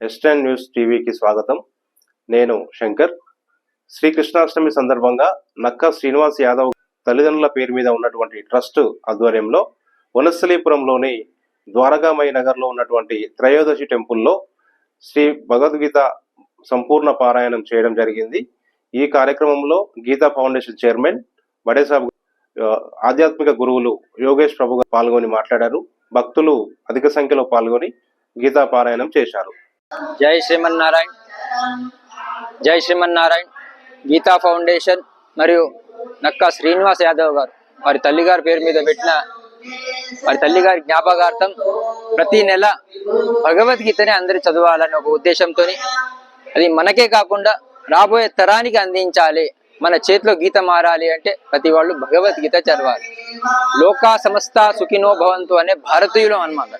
Eastern news టీవీకి స్వాగతం. నేను శంకర్. శ్రీకృష్ణాష్టమి సందర్భంగా నక్క శ్రీనివాస్ యాదవ్ తల్లిదండ్రుల పేరు మీద ఉన్నటువంటి ట్రస్ట్ ఆధ్వర్యంలో వనస్థలీపురంలోని ద్వారకామయ నగర్లో ఉన్నటువంటి త్రయోదశి టెంపుల్లో శ్రీ భగవద్గీత సంపూర్ణ పారాయణం చేయడం జరిగింది. ఈ కార్యక్రమంలో గీతా ఫౌండేషన్ చైర్మన్ బడేసాబ్ ఆధ్యాత్మిక గురువులు యోగేష్ ప్రభు పాల్గొని మాట్లాడారు. భక్తులు అధిక సంఖ్యలో పాల్గొని గీతా పారాయణం చేశారు. జై శ్రీమన్నారాయణ. జై శ్రీమన్నారాయణ. గీతా ఫౌండేషన్ మరియు నక్కా శ్రీనివాస్ యాదవ్ గారు. వారి తల్లి గారి పేరు మీద పెట్టిన వారి తల్లి గారి జ్ఞాపకార్థం ప్రతి నెల భగవద్గీతని అందరి చదవాలని ఒక ఉద్దేశంతో అది మనకే కాకుండా రాబోయే తరానికి అందించాలి. మన చేతిలో గీత మారాలి అంటే ప్రతి వాళ్ళు భగవద్గీత చదవాలి. లోకా సమస్త సుఖినో భవంతు అనే భారతీయులు అనమాట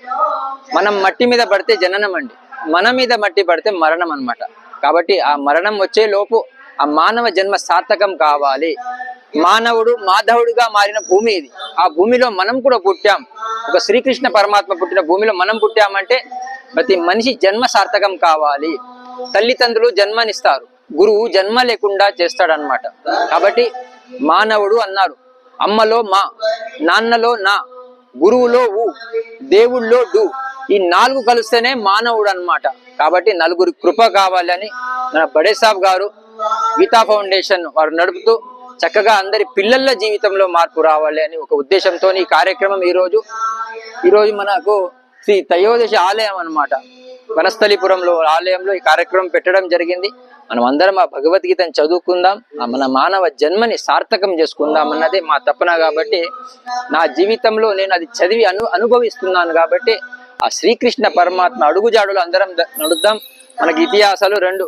మనం మట్టి మీద పడితే జననం అండి. మన మీద మట్టి పడితే మరణం అన్నమాట. కాబట్టి ఆ మరణం వచ్చే లోపు ఆ మానవ జన్మ సార్థకం కావాలి. మానవుడు మాధవుడుగా మారిన భూమి ఇది. ఆ భూమిలో మనం కూడా పుట్టాం. ఒక శ్రీకృష్ణ పరమాత్మ పుట్టిన భూమిలో మనం పుట్టామంటే ప్రతి మనిషి జన్మ సార్థకం కావాలి. తల్లిదండ్రులు జన్మనిస్తారు. గురువు జన్మ లేకుండా చేస్తాడనమాట కాబట్టి మానవుడు అన్నారు అమ్మలో మా నాన్నలో నా గురువులో ఊ దేవుళ్ళో డు ఈ నాలుగు కలిస్తేనే మానవుడు అన్నమాట కాబట్టి నలుగురి కృప కావాలని మన బడే సాబ్ గారు గీతా ఫౌండేషన్ వారు నడుపుతూ చక్కగా అందరి పిల్లల జీవితంలో మార్పు రావాలి అని ఒక ఉద్దేశంతో ఈ కార్యక్రమం ఈరోజు. ఈరోజు మనకు శ్రీ త్రయోదశి ఆలయం అన్నమాట. వనస్థలిపురంలో ఆలయంలో ఈ కార్యక్రమం పెట్టడం జరిగింది. మనం అందరం ఆ భగవద్గీతను చదువుకుందాం ఆ మన మానవ జన్మని సార్థకం చేసుకుందాం అన్నదే మా తపన కాబట్టి నా జీవితంలో నేను అది చదివి అను అనుభవిస్తున్నాను కాబట్టి ఆ శ్రీకృష్ణ పరమాత్మ అడుగుజాడులు అందరం నడుద్దాం. మనకి ఇతిహాసాలు రెండు.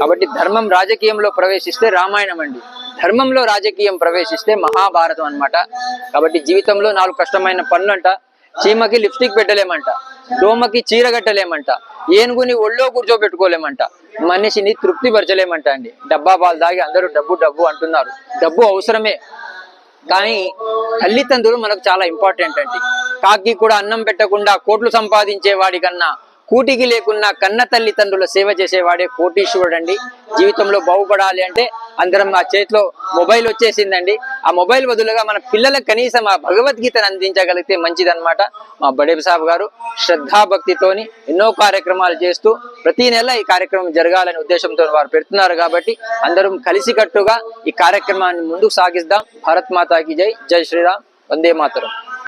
కాబట్టి ధర్మం రాజకీయంలో ప్రవేశిస్తే రామాయణం అండి. ధర్మంలో రాజకీయం ప్రవేశిస్తే మహాభారతం అన్నమాట. కాబట్టి జీవితంలో నాలుగు కష్టమైన పనులంట. చీమకి లిప్స్టిక్ పెట్టలేమంట. దోమకి చీర కట్టలేమంట. ఏనుగుని ఒళ్ళో కూర్చోబెట్టుకోలేమంట. మనిషిని తృప్తి పరచలేమంట అండి. డబ్బా పాలు దాగి అందరూ డబ్బు డబ్బు అంటున్నారు. డబ్బు అవసరమే. కానీ తల్లిదండ్రులు మనకు చాలా ఇంపార్టెంట్ అండి. కాకి కూడా అన్నం పెట్టకుండా కోట్లు సంపాదించే వాడి కన్నా కూటికి లేకున్నా కన్న తల్లిదండ్రుల సేవ చేసేవాడే కోటీశ్వరుడు అండి జీవితంలో బాగుపడాలి అంటే అందరం ఆ చేతిలో మొబైల్ వచ్చేసిందండి. ఆ మొబైల్ బదులుగా మన పిల్లలకు కనీసం ఆ భగవద్గీతను అందించగలిగితే మంచిదన్నమాట. మా బడేబ్ సాబ్ గారు శ్రద్ధాభక్తితోని ఎన్నో కార్యక్రమాలు చేస్తూ ప్రతి నెల ఈ కార్యక్రమం జరగాలనే ఉద్దేశంతో వారు పెడుతున్నారు కాబట్టి అందరం కలిసికట్టుగా ఈ కార్యక్రమాన్ని ముందుకు సాగిద్దాం. భారత్ మాతాకి జై. జై శ్రీరామ్. వందే మాతరం.